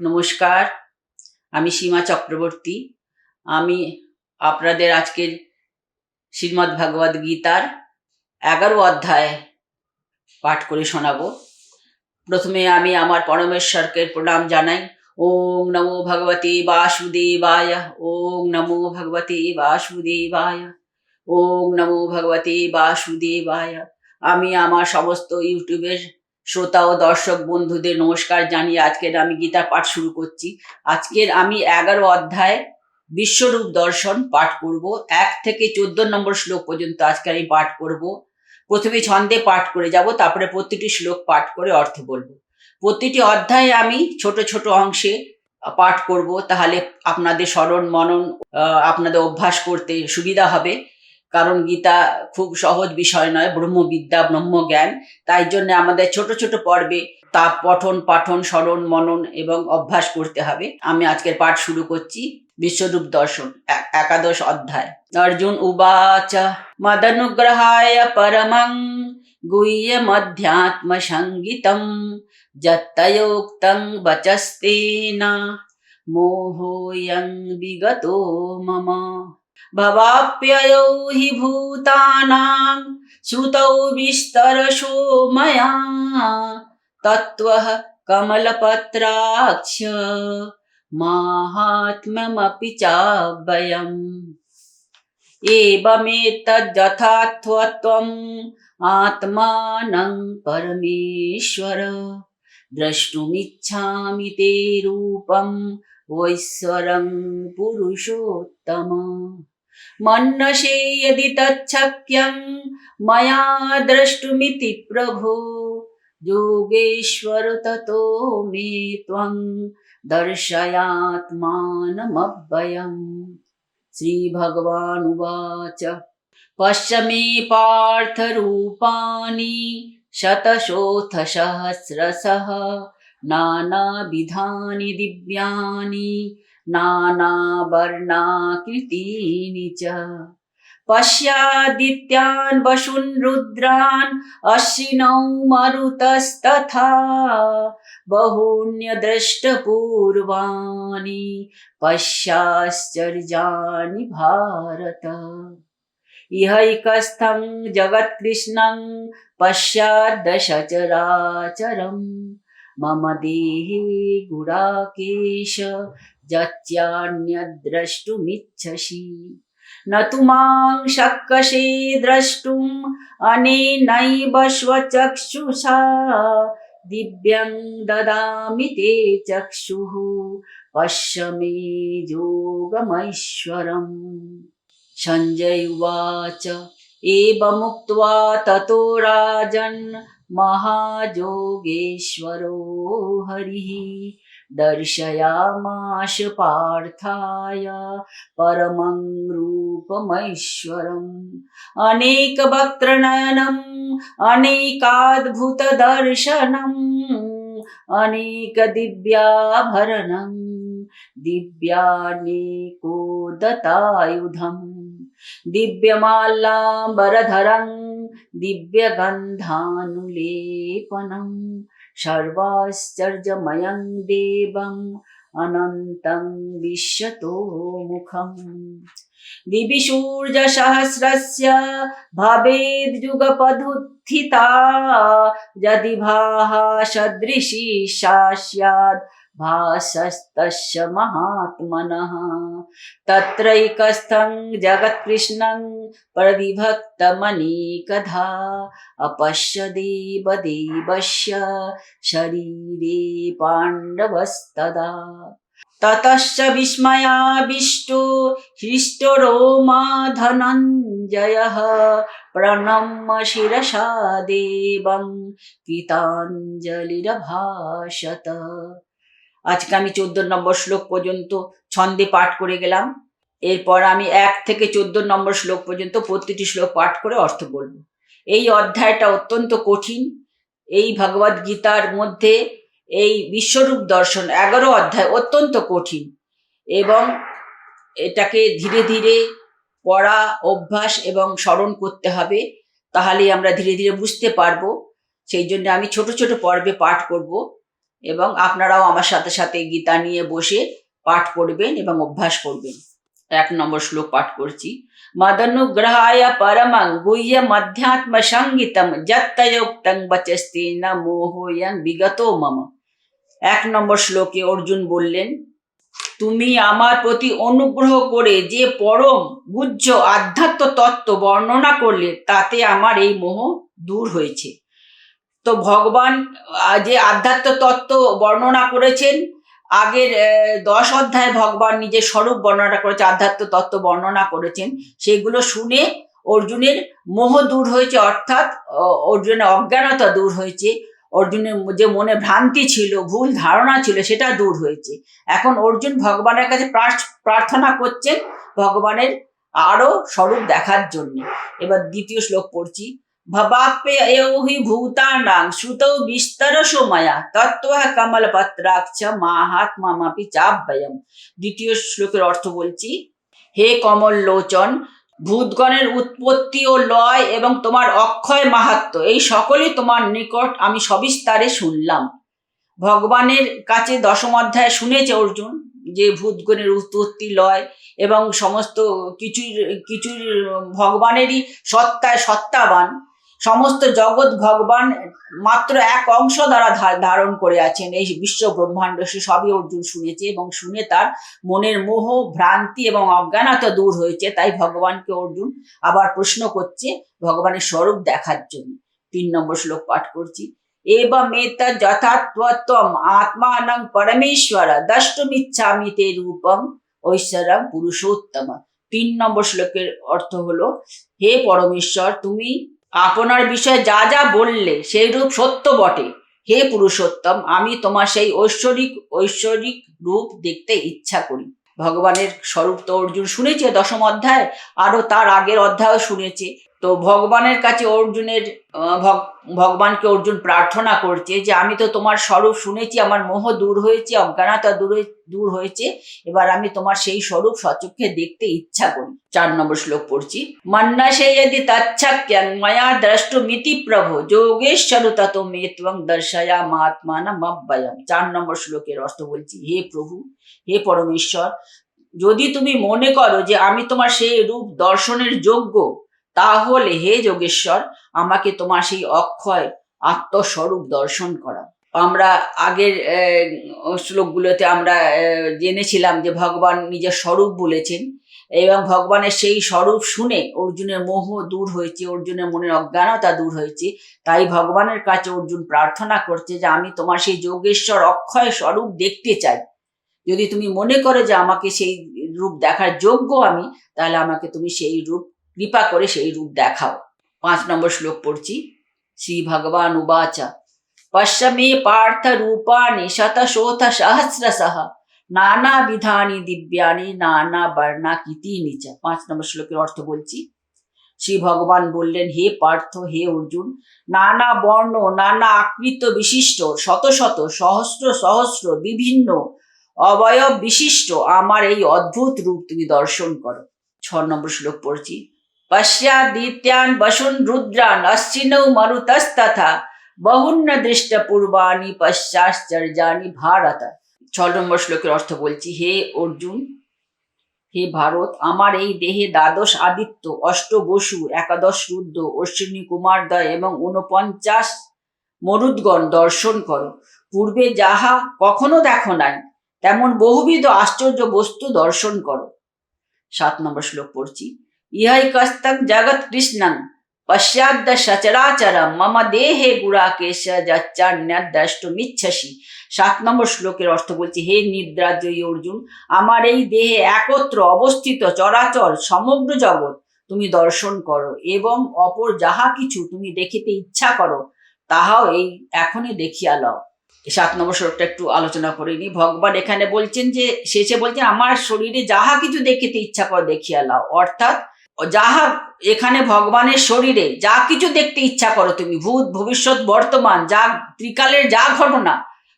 নমস্কার, আমি সীমা চক্রবর্তী। আমি আপনাদের আজকের শ্রীমদ্ ভাগবত গীতার এগারো অধ্যায় পাঠ করে শোনাবো। প্রথমে আমি আমার পরমেশ্বরকে প্রণাম জানাই। ওং নমো ভগবতে বাসুদেবায় ওং নমো ভগবতে বাসুদেবায় ওং নমো ভগবতে বাসুদেবায়। আমি আমার সমস্ত ইউটিউবের শ্রোতা ও দর্শক বন্ধুদের নমস্কার জানিয়ে আজকের আমি গীতা পাঠ শুরু করছি। আজকের আমি এগারো অধ্যায় বিশ্বরূপ দর্শন পাঠ করব। এক থেকে চোদ্দ নম্বর শ্লোক পর্যন্ত আজকে আমি পাঠ করব। প্রথমে ছন্দে পাঠ করে যাব, তারপরে প্রতিটি শ্লোক পাঠ করে অর্থ বলব। প্রতিটি অধ্যায়ে আমি ছোট ছোট অংশে পাঠ করব, তাহলে আপনাদের স্মরণ মনন আপনাদের অভ্যাস করতে সুবিধা হবে। কারণ গীতা খুব সহজ বিষয় নয়, ব্রহ্মবিদ্যা, ব্রহ্মজ্ঞান। তাই জন্য আমাদের ছোট ছোট পর্বে তা পঠন, পাঠন, স্মরণ, মনন এবং অভ্যাস করতে হবে। আমি আজকের পাঠ শুরু করছি বিশ্বরূপ দর্শন একাদশ অধ্যায়। অর্জুন উবাচ, মদনুগ্রহায় পরমং গুহ্যমধ্যাত্ম সঙ্গীতম যত্তয়োক্তং বচস্তেন, মোহয়ং বিগত মম। भवाप्ययौ हि भूतानां श्रुतौ विस्तरशो मया। तत्त्वः कमलपत्राक्ष माहात्म्यमपि चाभयम् एवमेतद्यथात्वत्वम् आत्मानं परमेश्वर। द्रष्टुमिच्छामि ते रूपम् वैश्वरं पुरुषोत्तम। मन्नशे यदि तच्छक्यं मया द्रष्टुमिति प्रभो। योगेश्वर ततो मे त्वं दर्शयात्मानमव्ययम् श्रीभगवानुवाच। पश्चमे पार्थरूपाणि शतशोथसहस्रशः। नानाविधानि दिव्यानि, नानावर्णाकृतीनि च। पश्यादित्यान् वशुन् रुद्रान् अश्विनौ मरुतस्तथा, बहून्यदृष्टपूर्वाणि पश्याश्चर्याणि भारत। इहैकस्थं जगत्कृष्णं पश्याद्दशचराचरम्। मम देहे गुडाकेश यच्चान्यद्द्रष्टुमिच्छसि न तु मां शक्यसे द्रष्टुम् अनेनैव स्वचक्षुषा दिव्यं ददामि ते चक्षुः पश्य मे योगमैश्वरम् सञ्जय उवाच एवमुक्त्वा ततो राजन् महायोगेश्वरो हरिः दर्शयामाश पार्थाय परमं रूपमैश्वरम्। अनेकवक्त्रनयनम् अनेकाद्भुतदर्शनम् अनेकदिव्याभरणम् दिव्यानेकोदतायुधम्। दिव्यमाल्लाम्बरधरम् दिव्यगन्धानुलेपनं शर्वाश्चर्यमयं देवम् अनन्तं विश्वतोमुखम् दिविशूर्यसहस्रस्य भवेद्युगपदुत्थिता यदि भाः सदृशी सा स्यात् भासस्तस्य महात्मनः। तत्रैकस्थं जगत्कृष्णं प्रविभक्तमनेकधा। अपश्यदेवदेवस्य शरीरे पाण्डवस्तदा। ततश्च विस्मयाविष्टो हृष्टो रोमा धनञ्जयः प्रणम्य शिरसा देवं कृताञ्जलिरभाषत আজকে আমি চোদ্দ নম্বর শ্লোক পর্যন্ত ছন্দে পাঠ করে গেলাম। এরপর আমি এক থেকে চোদ্দ নম্বর শ্লোক পর্যন্ত প্রতিটি শ্লোক পাঠ করে অর্থ বলব। এই অধ্যায়টা অত্যন্ত কঠিন। এই ভগবদ গীতার মধ্যে এই বিশ্বরূপ দর্শন এগারো অধ্যায় অত্যন্ত কঠিন এবং এটাকে ধীরে ধীরে পড়া, অভ্যাস এবং স্মরণ করতে হবে তাহলে আমরা ধীরে ধীরে বুঝতে পারব। সেই জন্য আমি ছোট ছোট পর্বে পাঠ করব। এবং আপনারাও আমার সাথে সাথে গীতা নিয়ে বসে পাঠ করবেন এবং অভ্যাস করবেন। এক নম্বর শ্লোক পাঠ করছি। মদনুগ্রহায় পরমং গুহ্য মধ্যাত্ম সঙ্গীতম যত্তয়োক্তং বচস্তি ন মোহয়ং বিগত মম। এক নম্বর শ্লোকে অর্জুন বললেন, তুমি আমার প্রতি অনুগ্রহ করে যে পরম গুহ্য আধ্যাত্ম তত্ত্ব বর্ণনা করলে তাতে আমার এই মোহ দূর হয়েছে। তো ভগবান যে আধ্যাত্ম তত্ত্ব বর্ণনা করেছেন, আগের দশ অধ্যায় ভগবান নিজের স্বরূপ বর্ণনা করেছে, আধ্যাত্ম তত্ত্ব বর্ণনা করেছেন, সেগুলো শুনে অর্জুনের মোহ দূর হয়েছে, অর্থাৎ অর্জুনের অজ্ঞানতা দূর হয়েছে, অর্জুনের যে মনে ভ্রান্তি ছিল, ভুল ধারণা ছিল, সেটা দূর হয়েছে। এখন অর্জুন ভগবানের কাছে প্রার্থনা করছেন, ভগবানের আরও স্বরূপ দেখার জন্য। এবার দ্বিতীয় শ্লোক পড়ছি। ভবাপ্যে এও হি ভূতানাং শ্রুতৌ বিস্তর সময়া তত্ত্ব কমল পত্রাক্ষ মাহাত্মাপি চাব্যয়ম দ্বিতীয় শ্লোকের অর্থ বলছি হে কমল লোচন ভূতগণের উৎপত্তি ও লয় এবং তোমার অক্ষয় মাহাত্ম, এই সকলই তোমার নিকট আমি সবিস্তারে শুনলাম। ভগবানের কাছে দশম অধ্যায় শুনেছে অর্জুন যে ভূতগণের উৎপত্তি, লয় এবং সমস্ত কিছুর কিছুর ভগবানেরই সত্তায় সত্তাবান। সমস্ত জগৎ ভগবান মাত্র এক অংশ দ্বারা ধারণ করে আছেন। এই বিশ্ব ব্রহ্মাণ্ড সে সবই অর্জুন শুনেছে এবং শুনে তার মনের মোহ, ভ্রান্তি এবং অজ্ঞানতা দূর হয়েছে। তাই ভগবানকে অর্জুন আবার প্রশ্ন করছে ভগবানের স্বরূপ দেখার জন্য। তিন নম্বর শ্লোক পাঠ করছি। এবমেত যথাত্বত্বম আত্মানং পরমেশ্বর দ্রষ্টুমিচ্ছামি তে রূপম ঐশ্বরম পুরুষোত্তম। তিন নম্বর শ্লোকের অর্থ হলো, হে পরমেশ্বর, তুমি আপনার বিষয়ে যা যা বললে সেই রূপ সত্য বটে। হে পুরুষোত্তম, আমি তোমার সেই ঐশ্বরিক ঐশ্বরিক রূপ দেখতে ইচ্ছা করি। ভগবানের স্বরূপ তো অর্জুন শুনেছে দশম অধ্যায় আরও তার আগের অধ্যায়ও শুনেছে। তো ভগবানের কাছে অর্জুনের ভগবানকে অর্জুন প্রার্থনা করছে যে, আমি তো তোমার স্বরূপ শুনেছি, আমার মোহ দূর হয়েছে, অজ্ঞানতা দূর দূর হয়েছে, এবার আমি তোমার সেই স্বরূপ সচক্ষে দেখতে ইচ্ছা করি। চার নম্বর শ্লোক পড়ছি। মন্নাসে यदि তচ্ছক্যং, ময়া দ্রষ্টুমিতি প্রভু, যোগেশ্বর তত মে ত্বং দর্শয়া মাত্মান মব্বয়ম চার নম্বর শ্লোকের অর্থ বলছি, হে প্রভু, হে পরমেশ্বর, যদি তুমি মনে করো যে, আমি তোমার সেই রূপ দর্শনের যোগ্য তাহলে হে যোগেশ্বর, আমাকে তোমার সেই অক্ষয় আত্মস্বরূপ দর্শন করা আমরা আগের শ্লোকগুলোতে আমরা জেনেছিলাম যে ভগবান নিজের স্বরূপ বলেছেন এবং ভগবানের সেই স্বরূপ শুনে অর্জুনের মোহ দূর হয়েছে, অর্জুনের মনের অজ্ঞানতা দূর হয়েছে, তাই ভগবানের কাছে অর্জুন প্রার্থনা করছে যে আমি তোমার সেই যোগেশ্বর অক্ষয় স্বরূপ দেখতে চাই। যদি তুমি মনে করো যে আমাকে সেই রূপ দেখার যোগ্য আমি, তাহলে আমাকে তুমি সেই রূপ কৃপা করে সেই রূপ দেখাও। পাঁচ নম্বর শ্লোক পড়ছি, শ্রী ভগবান উবাচা, পশ্যমে পার্থ রূপাণি শতশোথ সহস্রশঃ নানা বিধানি দিব্যানি নানা বর্ণা কিতি নিচা পাঁচ নম্বর শ্লোকের অর্থ বলছি, শ্রী ভগবান বললেন, হে পার্থ, হে অর্জুন, নানা বর্ণ, নানা আকৃত বিশিষ্ট, শত শত, সহস্র সহস্র বিভিন্ন অবয়ব বিশিষ্ট, আমার এই অদ্ভুত রূপ তুমি দর্শন করো। ছ নম্বর শ্লোক পড়ছি পশ্চাদিত্যান বসুন রুদ্রান অশ্চিনৌ মরুতস্তথা বহুন্য দৃষ্ট পূর্বাণী পশ্চাশ্চর্যানি ভারত ছ নম্বর শ্লোকের অর্থ বলছি, হে অর্জুন, হে ভারত, আমার এই দেহে দ্বাদশ আদিত্য, অষ্ট বসু, একাদশ রুদ্র, অশ্বিনী কুমার কুমারদয় এবং ঊনপঞ্চাশ মরুদ্গণ দর্শন করো। পূর্বে যাহা কখনো দেখো নাই, তেমন বহুবিধ আশ্চর্য বস্তু দর্শন করো। সাত নম্বর শ্লোক পড়ছি ইহাই জগৎ কৃষ্ণং। পশ্চাদ্য সচরাচরম মম দেহে গুড়াকেশ যাচ্চান্যাদ দ্রষ্টুমিচ্ছসি সাত নম্বর শ্লোকের অর্থ বলছি, হে নিদ্রাজয়ী অর্জুন, আমার এই দেহে একত্র অবস্থিত চরাচর সমগ্র জগৎ তুমি দর্শন করো এবং অপর যাহা কিছু তুমি দেখিতে ইচ্ছা করো, তাহাও এই এখনই দেখিয়া লও। সাত নম্বর শ্লোকটা একটু আলোচনা করে নি ভগবান এখানে বলছেন যে, শেষে বলছেন, আমার শরীরে যাহা কিছু দেখিতে ইচ্ছা করো দেখিয়া লাও। অর্থাৎ যাহা এখানে ভগবানের শরীরে, যা কিছু দেখতে ইচ্ছা করো তুমি, ভূত, ভবিষ্যৎ, বর্তমান, যা ত্রিকালের যা ঘটনা,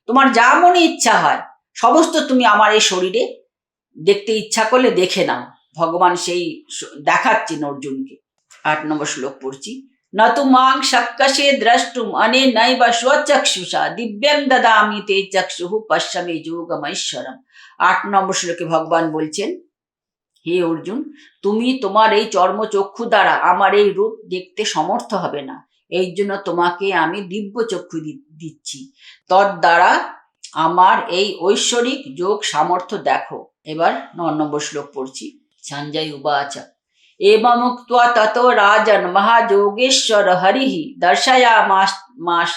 তোমার যা মনে ইচ্ছা হয়, সমস্ত তুমি আমার এই শরীরে দেখতে ইচ্ছা করলে দেখে নাও। ভগবান সেই দেখাচ্ছেন অর্জুনকে। আট নম্বর শ্লোক পড়ছি। না তু মাং দ্রষ্টুম, অনে নাই বা স্বচক্ষুষা, দিব্যাং দাদা আমি তে চক্ষু পশ্চামে যোগমৈশ্বরম আট নম্বর শ্লোকে ভগবান বলছেন হে অর্জুন, তুমি তোমার এই চর্মচক্ষু দ্বারা আমার এই রূপ দেখতে সমর্থ হবে না। এই জন্য তোমাকে আমি দিব্য চক্ষু দিচ্ছি। তর দ্বারা আমার এই ঐশ্বরিক যোগ সামর্থ্য দেখো। এবার ন নম্বর শ্লোক পড়ছি। সঞ্জয় উবাচা। এবমুক্তা তত রাজন মহাযোগেশ্বর হরিহি দর্শয়া মাস মাস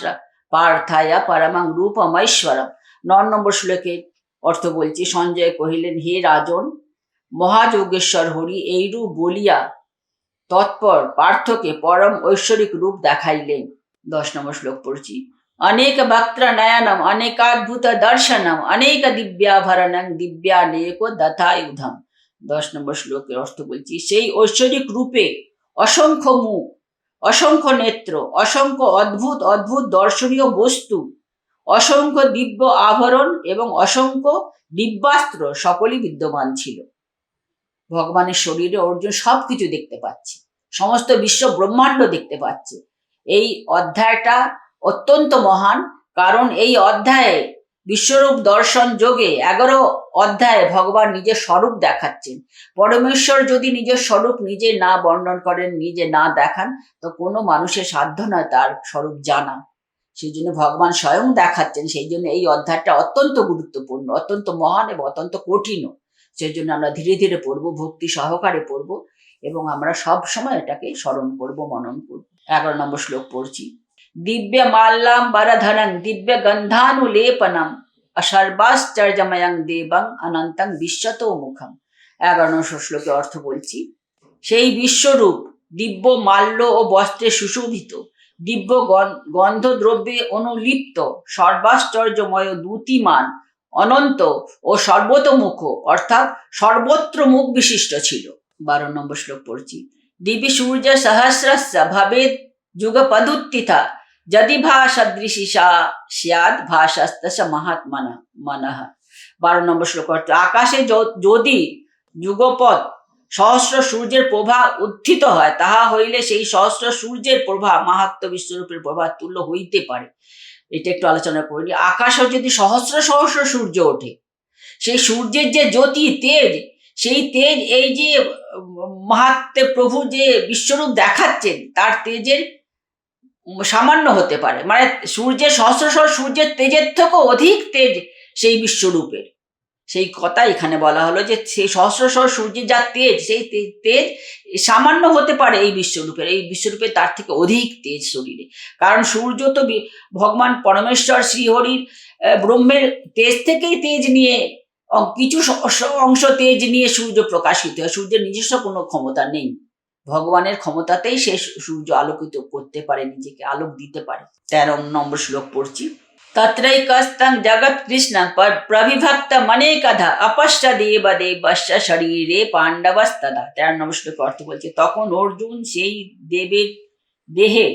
পার্থায়া পরমং রূপমৈশ্বরম ন নম্বর শ্লোকে অর্থ বলছি, সঞ্জয় কহিলেন, হে রাজন মহাযোগেশ্বর হরি এইরূপ বলিয়া তৎপর পার্থকে পরম ঐশ্বরিক রূপ দেখাইলেন। দশ নম্বর শ্লোক পড়ছি। অনেক বক্ত্র নয়নম অনেকাদ্ভুত দর্শনম, অনেক দিব্যাভরণং দিব্যানেক দথায়ুধম দশ নম্বর শ্লোকের অর্থ বলছি, সেই ঐশ্বরিক রূপে অসংখ্য মুখ, অসংখ্য নেত্র, অসংখ্য অদ্ভুত অদ্ভুত দর্শনীয় বস্তু, অসংখ্য দিব্য আভরণ এবং অসংখ্য দিব্যাস্ত্র সকলই বিদ্যমান ছিল। ভগবানের শরীরে অর্জুন সবকিছু দেখতে পাচ্ছে। সমস্ত বিশ্ব ব্রহ্মাণ্ড দেখতে পাচ্ছে। এই অধ্যায়টা অত্যন্ত মহান, কারণ এই অধ্যায়ে বিশ্বরূপ দর্শন যোগে এগারো অধ্যায়ে ভগবান নিজের স্বরূপ দেখাচ্ছেন। পরমেশ্বর যদি নিজের স্বরূপ নিজে না বর্ণন করেন, নিজে না দেখান, তো কোনো মানুষের সাধ্য নয় তার স্বরূপ জানা। সেই জন্য ভগবান স্বয়ং দেখাচ্ছেন। সেই জন্য এই অধ্যায়টা অত্যন্ত গুরুত্বপূর্ণ, অত্যন্ত মহান এবং অত্যন্ত কঠিনও। সেই জন্য আমরা ধীরে ধীরে পড়ব, ভক্তি সহকারে পড়ব এবং আমরা সব সময় এটাকে স্মরণ করব, মনন করব। এগারো নম্বর শ্লোক পড়ছি। দিব্য মাল্লাম বরধনং, দিব্য গন্ধানুলেপনম, অসর্বাশ্চর্যময়ং দেবং অনন্তং বিশ্বত মুখম। এগারো নম্বর শ্লোকে অর্থ বলছি, সেই বিশ্বরূপ দিব্য মাল্য ও বস্ত্রে সুশোভিত, দিব্য গন- গন্ধদ্রব্যে অনুলিপ্ত, সর্বাশ্চর্যময় দ্যুতিমান অনন্ত ও সর্বতোমুখ, অর্থাৎ সর্বত্র মুখ বিশিষ্ট ছিল। বারো নম্বর শ্লোক পড়ছি। দিবি সূর্য সহস্রস্য ভবেদ যুগপদুত্থিতা, যদি ভা সদৃশী সা স্যাদ ভাষাস্তস মহাত্মন মনঃ। বারো নম্বর শ্লোক অর্থ আকাশে যদি যুগপদ সহস্র সূর্যের প্রভা উত্থিত হয়, তাহা হইলে সেই সহস্র সূর্যের প্রভা মাহাত্ম বিশ্বরূপের প্রভা তুল্য হইতে পারে। এটা একটু আলোচনা করি আকাশে যদি সহস্র সহস্র সূর্য ওঠে, সেই সূর্যের যে জ্যোতি তেজ, সেই তেজ এই যে মহাত্মে প্রভু যে বিশ্বরূপ দেখাচ্ছেন, তার তেজের সামান্য হতে পারে। মানে সূর্যের সহস্র সহস্র সূর্যের তেজের থেকেও অধিক তেজ সেই বিশ্বরূপের। সেই কথা এখানে বলা হলো যে সেই সহস্র সহস্র সূর্যের যা তেজ, সেই তেজ সামান্য হতে পারে এই বিশ্বরূপের এই বিশ্বরূপের তার থেকে অধিক তেজ শরীরে। কারণ সূর্য তো ভগবান পরমেশ্বর, শ্রীহরির ব্রহ্মের তেজ থেকেই তেজ নিয়ে কিছু অংশ তেজ নিয়ে সূর্য প্রকাশিত হয়। সূর্যের নিজস্ব কোনো ক্ষমতা নেই। ভগবানের ক্ষমতাতেই সে, সূর্য আলোকিত করতে পারে, নিজেকে আলোক দিতে পারে। তেরো নম্বর শ্লোক পড়ছি। মনে কথা অপশ্য দেব দেবশ্য শরীরে পাণ্ডবস্তদা তেরো নম্বর শ্লোকে অর্থ বলছে, তখন অর্জুন সেই দেবের দেহে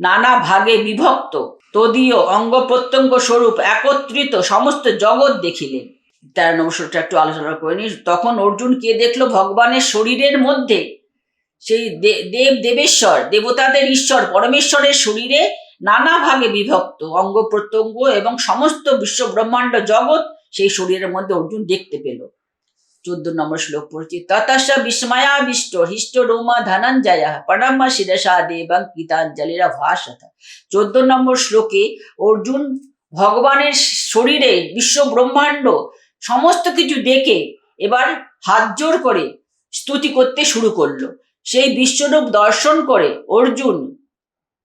নানা ভাগে বিভক্ত, তদীয় অঙ্গ প্রত্যঙ্গ স্বরূপ একত্রিত, সমস্ত জগৎ দেখিলেন। তেরো নম্বর শ্লোকটা একটু আলোচনা করে নি তখন অর্জুন কে দেখল? ভগবানের শরীরের মধ্যে সেই দেব, দেবেশ্বর, দেবতাদের ঈশ্বর, পরমেশ্বরের শরীরে নানা ভাগে বিভক্ত, অঙ্গ প্রত্যঙ্গ এবং সমস্ত বিশ্ব ব্রহ্মাণ্ড জগৎ সেই শরীরের মধ্যে অর্জুন দেখতে পেল। চোদ্দ নম্বর শ্লোক পড়ছি ততস বিস্ময়াবিষ্ট হিষ্ট রোমা ধনঞ্জয় প্রণম শিরসা দেবং গীতাঞ্জলিরা ভাষত। চোদ্দ নম্বর শ্লোকে অর্জুন ভগবানের শরীরে বিশ্ব ব্রহ্মাণ্ড সমস্ত কিছু দেখে এবার হাত জোর করে স্তুতি করতে শুরু করল। সেই বিশ্বরূপ দর্শন করে অর্জুন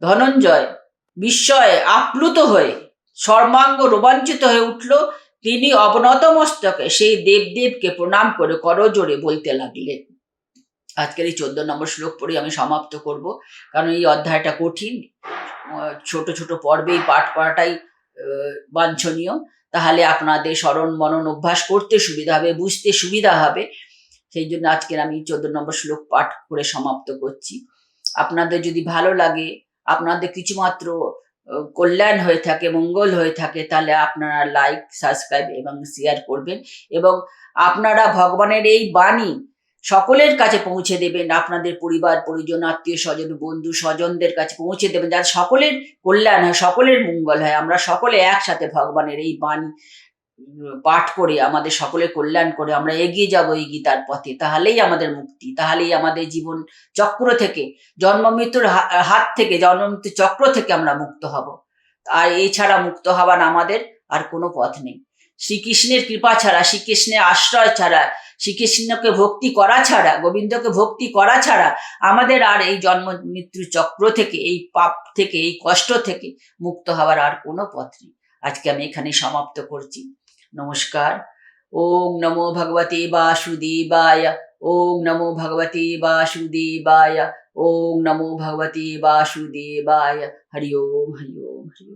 ধনঞ্জয় বিস্ময়ে আপ্লুত হয়ে, সর্বাঙ্গ রোমাঞ্চিত হয়ে উঠল তিনি অবনত মস্তকে। সেই দেবদেবকে প্রণাম করে করজোড়ে বলতে লাগলেন। আজকের এই চোদ্দ নম্বর শ্লোক পড়ে আমি সমাপ্ত করব, কারণ এই অধ্যায়টা কঠিন। ছোট ছোট পর্বেই পাঠ করাটাই বাঞ্ছনীয়। তাহলে আপনাদের স্মরণ মনন অভ্যাস করতে সুবিধা হবে, বুঝতে সুবিধা হবে। সেই জন্য আজকের আমি চোদ্দ নম্বর শ্লোক পাঠ করে সমাপ্ত করছি। আপনাদের যদি ভালো লাগে আপনাদের কিছুমাত্র কল্যাণ হয়ে থাকে, মঙ্গল হয়ে থাকে, তাহলে আপনারা লাইক সাবস্ক্রাইব এবং শেয়ার করবেন। এবং আপনারা ভগবানের এই বাণী সকলের কাছে পৌঁছে দেবেন, আপনাদের পরিবার, পরিজন, আত্মীয় স্বজন, বন্ধু স্বজনদের কাছে পৌঁছে দেবেন, যাতে সকলের কল্যাণ হয়, সকলের মঙ্গল হয়। আমরা সকলে একসাথে ভগবানের এই বাণী পাঠ করে, আমাদের সকলে কল্যাণ করে, আমরা এগিয়ে যাব এই গীতার পথে, তাহলেই আমাদের মুক্তি, তাহলেই আমাদের জীবন চক্র থেকে, জন্ম মৃত্যুর হাত থেকে, জন্ম মৃত্যু চক্র থেকে আমরা মুক্ত হব। আর এছাড়া মুক্ত হবার আমাদের আর কোনো পথ নেই। শ্রীকৃষ্ণের কৃপা ছাড়া, শ্রীকৃষ্ণের আশ্রয় ছাড়া, শ্রীকৃষ্ণকে ভক্তি করা ছাড়া, গোবিন্দকে ভক্তি করা ছাড়া, আমাদের আর এই জন্ম মৃত্যুর চক্র থেকে, এই পাপ থেকে, এই কষ্ট থেকে মুক্ত হওয়ার আর কোনো পথ নেই। আজকে আমি এখানে সমাপ্ত করছি। নমস্কার ওম নমো ভগবতে বাসুদেবায় ওম নমো ভগবতে বাসুদেবায় ওম নমো ভগবতে বাসুদেবায় হরি ওম হরি ওম হরি ওম